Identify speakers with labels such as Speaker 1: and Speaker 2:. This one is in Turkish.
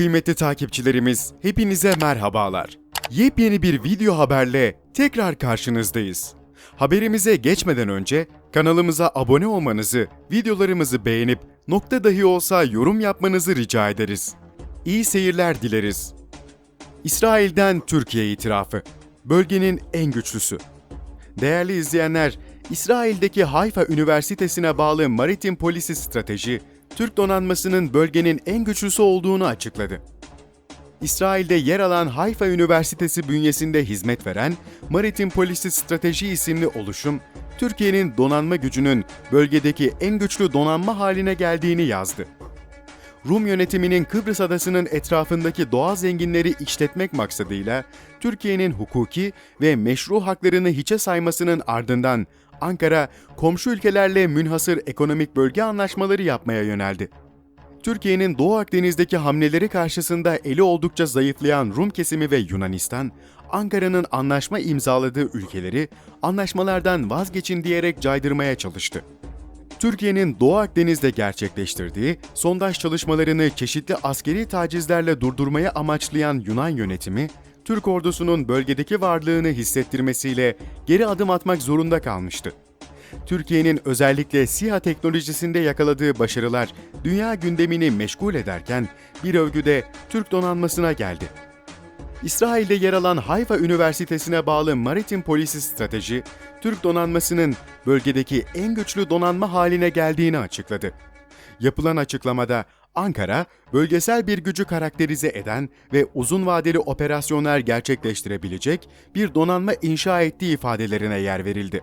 Speaker 1: Kıymetli takipçilerimiz, hepinize merhabalar. Yepyeni bir video haberle tekrar karşınızdayız. Haberimize geçmeden önce kanalımıza abone olmanızı, videolarımızı beğenip nokta dahi olsa yorum yapmanızı rica ederiz. İyi seyirler dileriz. İsrail'den Türkiye itirafı. Bölgenin en güçlüsü. Değerli izleyenler, İsrail'deki Hayfa Üniversitesi'ne bağlı Maritim Polisi Strateji, Türk donanmasının bölgenin en güçlüsü olduğunu açıkladı. İsrail'de yer alan Hayfa Üniversitesi bünyesinde hizmet veren Maritim Polisi Strateji isimli oluşum, Türkiye'nin donanma gücünün bölgedeki en güçlü donanma haline geldiğini yazdı. Rum yönetiminin Kıbrıs adasının etrafındaki doğal zenginleri işletmek maksadıyla Türkiye'nin hukuki ve meşru haklarını hiçe saymasının ardından Ankara, komşu ülkelerle münhasır ekonomik bölge anlaşmaları yapmaya yöneldi. Türkiye'nin Doğu Akdeniz'deki hamleleri karşısında eli oldukça zayıflayan Rum kesimi ve Yunanistan, Ankara'nın anlaşma imzaladığı ülkeleri anlaşmalardan vazgeçin diyerek caydırmaya çalıştı. Türkiye'nin Doğu Akdeniz'de gerçekleştirdiği sondaj çalışmalarını çeşitli askeri tacizlerle durdurmaya amaçlayan Yunan yönetimi, Türk ordusunun bölgedeki varlığını hissettirmesiyle geri adım atmak zorunda kalmıştı. Türkiye'nin özellikle SİHA teknolojisinde yakaladığı başarılar dünya gündemini meşgul ederken bir övgü de Türk donanmasına geldi. İsrail'de yer alan Hayfa Üniversitesi'ne bağlı Maritim Polisi Strateji, Türk donanmasının bölgedeki en güçlü donanma haline geldiğini açıkladı. Yapılan açıklamada Ankara, bölgesel bir gücü karakterize eden ve uzun vadeli operasyonlar gerçekleştirebilecek bir donanma inşa ettiği ifadelerine yer verildi.